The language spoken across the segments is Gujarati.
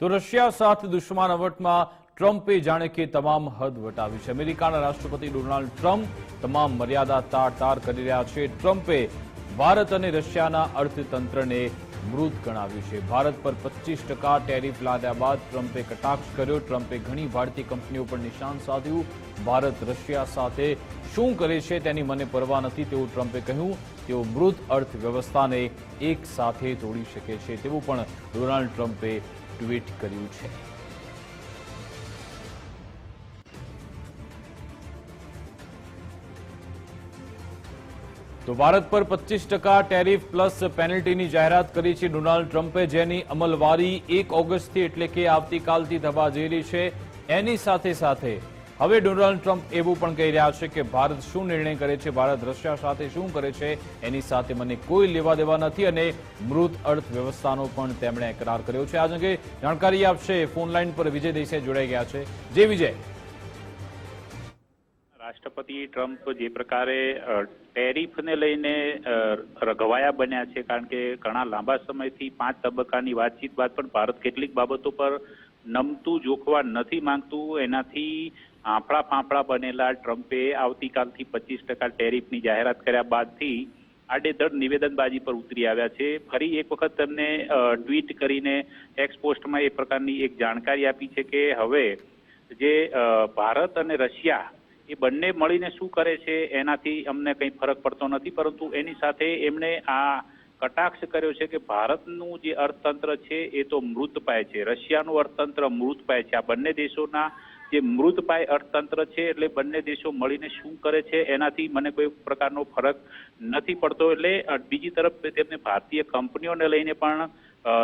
તો રશિયા સાથે દુશ્મનાવટમાં ટ્રમ્પે જાણે કે તમામ હદ વટાવી છે. અમેરિકાના રાષ્ટ્રપતિ ડોનાલ્ડ ટ્રમ્પ તમામ મર્યાદા તાર તાર કરી રહ્યા છે. ટ્રમ્પે ભારત અને રશિયાના અર્થતંત્રને મૃત ગણાવ્યું છે. ભારત પર પચીસ ટકા ટેરિફ લાદ્યા બાદ ટ્રમ્પે કટાક્ષ કર્યો. ટ્રમ્પે ઘણી ભારતીય કંપનીઓ પર નિશાન સાધ્યું. ભારત રશિયા સાથે શું કરે છે તેની મને પરવા નથી તેવું ટ્રમ્પે કહ્યું. તેઓ મૃત અર્થવ્યવસ્થાને એક સાથે તોડી શકે છે. તેવું પણ ડોનાલ્ડ ટ્રમ્પે ટ્વીટ કર્યું છે. તો ભારત પર પચીસ ટકા ટેરિફ પ્લસ પેનલ્ટીની જાહેરાત કરી છે ડોનાલ્ડ ટ્રમ્પે, જેની અમલવારી એક ઓગસ્ટથી એટલે કે આવતીકાલથી થવા જઈ રહી છે. એની સાથે સાથે હવે ડોનાલ્ડ ટ્રમ્પ એવું પણ કહી રહ્યા છે કે ભારત શું નિર્ણય કરે છે, ભારત રશિયા સાથે શું કરે છે, એની સાથે મને કોઈ લેવા દેવા નથી અને મૃત અર્થવ્યવસ્થાનો પણ તેમણે કરાર કર્યો છે. આ અંગે જાણકારી આપશે ફોન લાઈન પર વિજય દેસાઈ જોડાઈ ગયા છે. જે વિજય. રાષ્ટ્રપતિ ટ્રમ્પ જે પ્રકારે ટેરિફને લઈને રઘવાયા બન્યા છે, કારણ કે ઘણા લાંબા સમયથી પાંચ તબક્કાની વાતચીત બાદ પણ ભારત કેટલીક બાબતો પર નમતું, જોખવા નથી માંગતું, એનાથી આંફળા ફાંફળા બનેલા ટ્રમ્પે આવતીકાલથી પચીસ ટકા ટેરિફની જાહેરાત કર્યા બાદથી આડેધડ નિવેદનબાજી પર ઉતરી આવ્યા છે. ફરી એક વખત તેમને ટ્વીટ કરીને એક્સ પોસ્ટમાં એ પ્રકારની એક જાણકારી આપી છે કે હવે જે ભારત અને રશિયા એ બંને મળીને શું કરે છે, એનાથી અમને કંઈ ફરક પડતો નથી. પરંતુ એની સાથે એમણે આ કટાક્ષ કર્યો છે કે ભારતનું જે અર્થતંત્ર છે એ તો મૃતપાય છે. રશિયાનું અર્થતંત્ર મૃતપાય છે. આ બંને દેશોના જે મૃતપાય અર્થતંત્ર છે એટલે બંને દેશો મળીને શું કરે છે એનાથી મને કોઈ પ્રકારનો ફરક નથી પડતો. એટલે બીજી તરફ તેમને ભારતીય કંપનીઓને લઈને પણ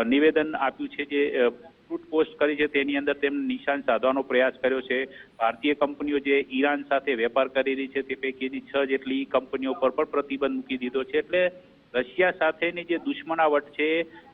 નિવેદન આપ્યું છે જે અ, ફ્રૂટ પોસ્ટ કરી છે. તેની અંદર તેમને નિશાન સાધવાનો પ્રયાસ કર્યો છે. ભારતીય કંપનીઓ જે ઈરાન સાથે વેપાર કરી રહી છે તે પૈકીની છ જેટલી કંપનીઓ પર પણ પ્રતિબંધ મૂકી દીધો છે. એટલે રશિયા સાથેની જે દુશ્મનાવટ છે,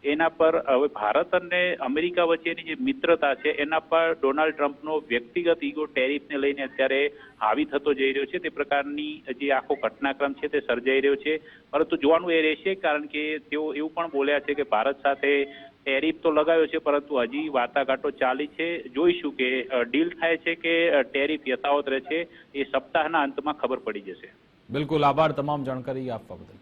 એના પર હવે ભારત અને અમેરિકા વચ્ચેની જે મિત્રતા છે, એના પર ડોનાલ્ડ ટ્રમ્પનો વ્યક્તિગત ઈગો ટેરિફને લઈને અત્યારે હાવી થતો જઈ રહ્યો છે. તે પ્રકારની જે આખો ઘટનાક્રમ છે તે સર્જાઈ રહ્યો છે. પરંતુ જોવાનું એ રહેશે કારણ કે તેઓ એવું પણ બોલ્યા છે કે ભારત સાથે ટેરિફ તો લગાવ્યો છે, પરંતુ હજી વાટાઘાટો ચાલી છે. જોઈશું કે ડીલ થાય છે કે ટેરિફ યથાવત રહે છે એ સપ્તાહના અંતમાં ખબર પડી જશે. બિલકુલ આભાર તમામ જાણકારી આપવા બદલ.